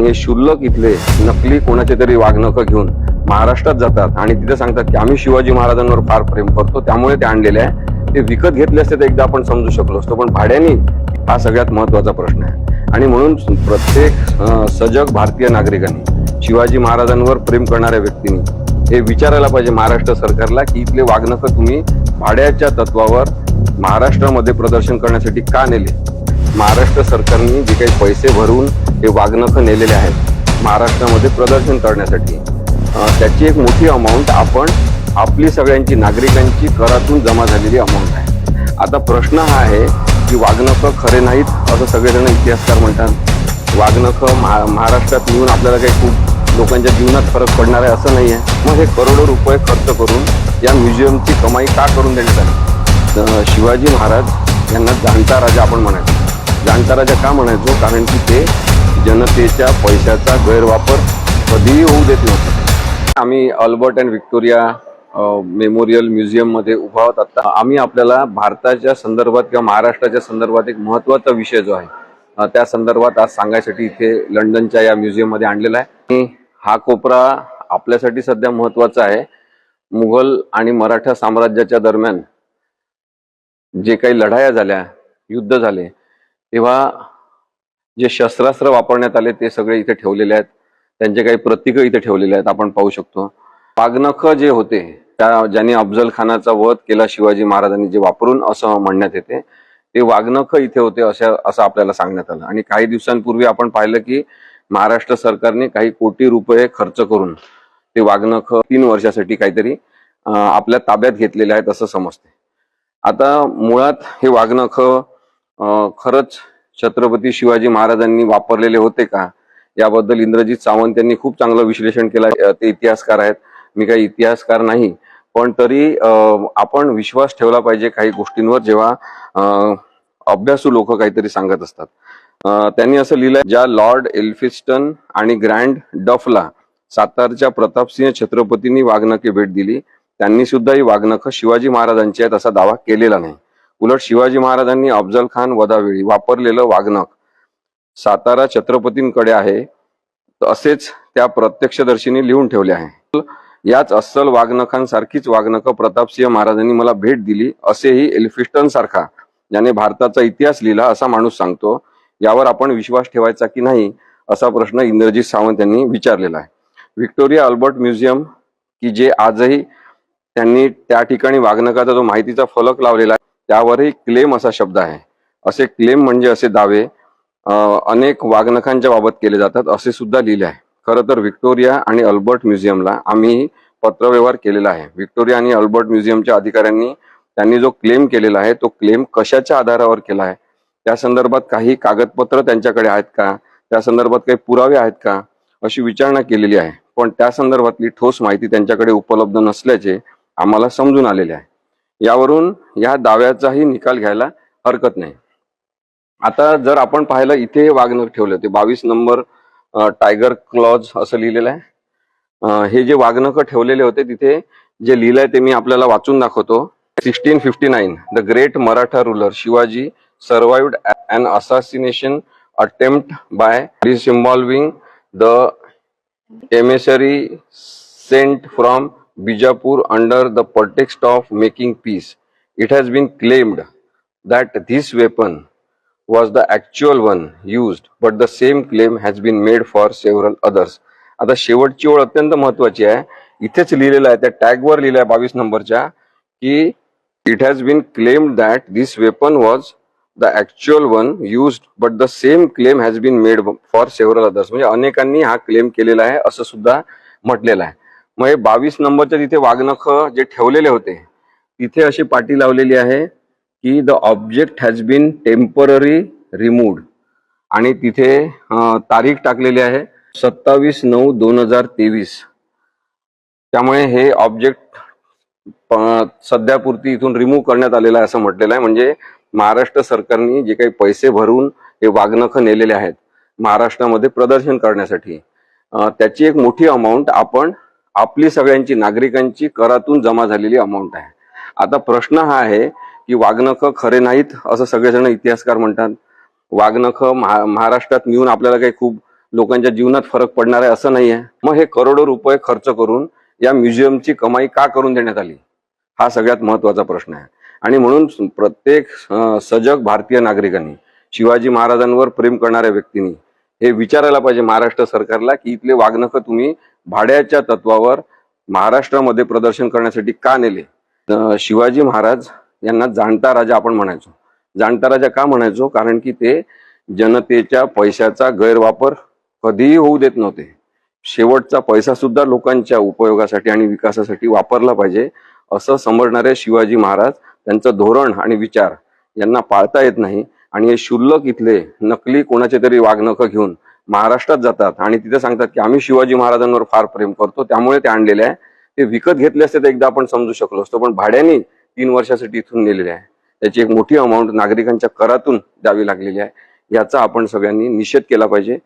आणि हे शुल्लक इथले नकली कोणाचे तरी वागणकं घेऊन महाराष्ट्रात जातात. आणि तिथे सांगतात की आम्ही शिवाजी महाराजांवर फार प्रेम करतो. त्यामुळे ते आणलेले आहे. ते विकत घेतले असते तर एकदा आपण समजू शकलो असतो. पण भाड्याने हा सगळ्यात महत्त्वाचा प्रश्न आहे. आणि म्हणून प्रत्येक सजग भारतीय नागरिकांनी शिवाजी महाराजांवर प्रेम करणाऱ्या व्यक्तींनी हे विचारायला पाहिजे महाराष्ट्र सरकारला की इथले वागणकं तुम्ही भाड्याच्या तत्वावर महाराष्ट्रामध्ये प्रदर्शन करण्यासाठी का नेले? महाराष्ट्र सरकारने जे काही पैसे भरून हे वागणकं नेलेले आहेत महाराष्ट्रामध्ये प्रदर्शन करण्यासाठी त्याची एक मोठी अमाऊंट आपण आपली सगळ्यांची नागरिकांची करातून जमा झालेली अमाऊंट आहे. आता प्रश्न हा आहे की वागणकं खरे नाहीत असं सगळेजण इतिहासकार म्हणतात. वागणकं महा महाराष्ट्रात येऊन आपल्याला काही खूप लोकांच्या जीवनात फरक पडणार आहे असं नाही आहे मग हे करोडो रुपये खर्च करून या म्युझियमची कमाई का करून देण्यात आली? शिवाजी महाराज यांना जाणता राजा आपण म्हणायचं. जाणकाराच्या का म्हणायचो? कारण की ते जनतेच्या पैशाचा गैरवापर कधीही होऊ देत नव्हता. आम्ही अल्बर्ट अँड व्हिक्टोरिया मेमोरियल म्युझियममध्ये उभा आहोत आत्ता आम्ही आपल्याला भारताच्या संदर्भात किंवा महाराष्ट्राच्या संदर्भात एक महत्त्वाचा विषय जो आहे त्या संदर्भात आज सांगायसाठी इथे लंडनच्या या म्युझियममध्ये आणलेला आहे. आणि हा कोपरा आपल्यासाठी सध्या महत्त्वाचा आहे. मुघल आणि मराठा साम्राज्याच्या दरम्यान जे काही लढाया झाल्या युद्ध झाले तेव्हा जे शस्त्रास्त्र वापरण्यात आले ते सगळे इथे ठेवलेले आहेत. त्यांचे काही प्रतीक इथे ठेवलेले आहेत आपण पाहू शकतो. पागनख जे होते त्या ज्यांनी अफजल खानाचा वध केला शिवाजी महाराजांनी जे वापरून असं म्हणण्यात येते ते वाघनख इथे होते अशा असं आपल्याला सांगण्यात आलं. आणि काही दिवसांपूर्वी आपण पाहिलं की महाराष्ट्र सरकारने काही कोटी रुपये खर्च करून ते वाघनख तीन वर्षासाठी काहीतरी आपल्या ताब्यात घेतलेले आहेत असं समजते. आता मुळात हे वाघनख खरंच छत्रपती शिवाजी महाराजांनी वापरलेले होते का? याबद्दल इंद्रजित सावंत यांनी खूप चांगलं विश्लेषण केलं. ते इतिहासकार आहेत. मी काही इतिहासकार नाही. पण तरी आपण विश्वास ठेवला पाहिजे काही गोष्टींवर जेव्हा अभ्यासू लोक काहीतरी सांगत असतात. त्यांनी असं लिहिलंय ज्या लॉर्ड एल्फिस्टन आणि ग्रँड डफला सातारच्या प्रतापसिंह छत्रपतींनी वाघनखे भेट दिली त्यांनी सुद्धा ही वाघनखं शिवाजी महाराजांची आहेत असा दावा केलेला नाही. उलट शिवाजी महाराजांनी अफजल खान वधावेळी वापरलेलं वाघनख सातारा छत्रपतींकडे आहे असेच त्या प्रत्यक्षदर्शींनी लिहून ठेवले आहे. याच अस्सल वागणकांसारखीच वागणक प्रतापसिंह महाराजांनी मला भेट दिली असेही एल्फिस्टन सारखा ज्याने भारताचा इतिहास लिहिला असा माणूस सांगतो यावर आपण विश्वास ठेवायचा की नाही असा प्रश्न इंद्रजित सावंत यांनी विचारलेला आहे. व्हिक्टोरिया अल्बर्ट म्युझियम की जे आजही त्यांनी त्या ठिकाणी वागणकाचा जो माहितीचा फलक लावलेला आहे त्यावरही क्लेम असा शब्द आहे. असे क्लेम म्हणजे असे दावे अनेक वाघनखांच्या बाबत केले जातात असे सुद्धा लिहिले आहे. खरं तर व्हिक्टोरिया आणि अल्बर्ट म्युझियमला आम्ही पत्रव्यवहार केलेला आहे. व्हिक्टोरिया आणि अल्बर्ट म्युझियमच्या अधिकाऱ्यांनी त्यांनी जो क्लेम केलेला आहे तो क्लेम कशाच्या आधारावर केला आहे? त्या संदर्भात काही कागदपत्र त्यांच्याकडे आहेत का? त्या संदर्भात काही पुरावे आहेत का? अशी विचारणा केलेली आहे. पण त्या संदर्भातली ठोस माहिती त्यांच्याकडे उपलब्ध नसल्याचे आम्हाला समजून आलेले आहे. यावरून या दाव्याचाही निकाल घ्यायला हरकत नाही. आता जर आपण पाहिलं इथे हे ठेवले होते बावीस नंबर टायगर क्लॉज असं लिहिलेलं आहे. हे जे वाघनखं ठेवलेले होते तिथे जे लिहिलंय ते मी आपल्याला वाचून दाखवतो. Sixteen fifty nine the great Maratha ruler Shivaji survived an assassination attempt by disemboweling the emissary sent from Bijapur under the pretext of making peace. It has been claimed that this weapon was the actual one used, but the same claim has been made for several others. आता शेवटची ओळ अत्यंत महत्वाची आहे इथेच लिहिलेलं आहे त्या टॅगवर लिहिलं आहे बावीस नंबरच्या की it has been claimed that this weapon was the actual one used but the same claim has been made for several others म्हणजे अनेकांनी हा क्लेम केलेला आहे असं सुद्धा म्हटलेलं आहे मग हे बावीस नंबरच्या तिथे वाघनख जे ठेवलेले होते तिथे अशी पाटी लावलेली आहे की the object has been temporary removed आणि तिथे तारीख टाकलेली आहे सत्तावीस नऊ दोन हजार तेवीस. त्यामुळे हे ऑब्जेक्ट सध्यापुरती इथून रिमूव्ह करण्यात आलेलं आहे असं म्हटलेलं आहे. म्हणजे महाराष्ट्र सरकारने जे काही पैसे भरून हे वाघनख नेलेले आहेत महाराष्ट्रामध्ये प्रदर्शन करण्यासाठी त्याची एक मोठी अमाऊंट आपण आपली सगळ्यांची नागरिकांची करातून जमा झालेली अमाऊंट आहे. आता प्रश्न हा आहे की वाघनख खरे नाहीत असं सगळेजण इतिहासकार म्हणतात. वाघनख महा महाराष्ट्रात मिळून आपल्याला काही खूप लोकांच्या जीवनात फरक पडणार आहे असं नाही आहे मग हे करोडो रुपये खर्च करून या म्युझियमची कमाई का करून देण्यात आली? हा सगळ्यात महत्त्वाचा प्रश्न आहे. आणि म्हणून प्रत्येक सजग भारतीय नागरिकांनी शिवाजी महाराजांवर प्रेम करणाऱ्या व्यक्तींनी हे विचारायला पाहिजे महाराष्ट्र सरकारला की इथले वाघनखं तुम्ही भाड्याच्या तत्वावर महाराष्ट्रामध्ये प्रदर्शन करण्यासाठी का नेले? शिवाजी महाराज यांना जाणता राजा आपण म्हणायचो. जाणता राजा का म्हणायचो? कारण की ते जनतेच्या पैशाचा गैरवापर कधीही होऊ देत नव्हते. शेवटचा पैसा सुद्धा लोकांच्या उपयोगासाठी आणि विकासासाठी वापरला पाहिजे असं समजणारे शिवाजी महाराज त्यांचं धोरण आणि विचार यांना पाळता येत नाही. आणि हे क्षुल्लक इथले नकली कोणाचे तरी वागणकं घेऊन महाराष्ट्रात जातात. आणि तिथे सांगतात की आम्ही शिवाजी महाराजांवर फार प्रेम करतो. त्यामुळे ते आणलेले आहे. ते विकत घेतले असते तर एकदा आपण समजू शकलो असतो. पण भाड्याने तीन वर्षासाठी इथून नेलेले आहे. त्याची एक मोठी अमाऊंट नागरिकांच्या करातून द्यावी लागलेली आहे. याचा आपण सगळ्यांनी निषेध केला पाहिजे.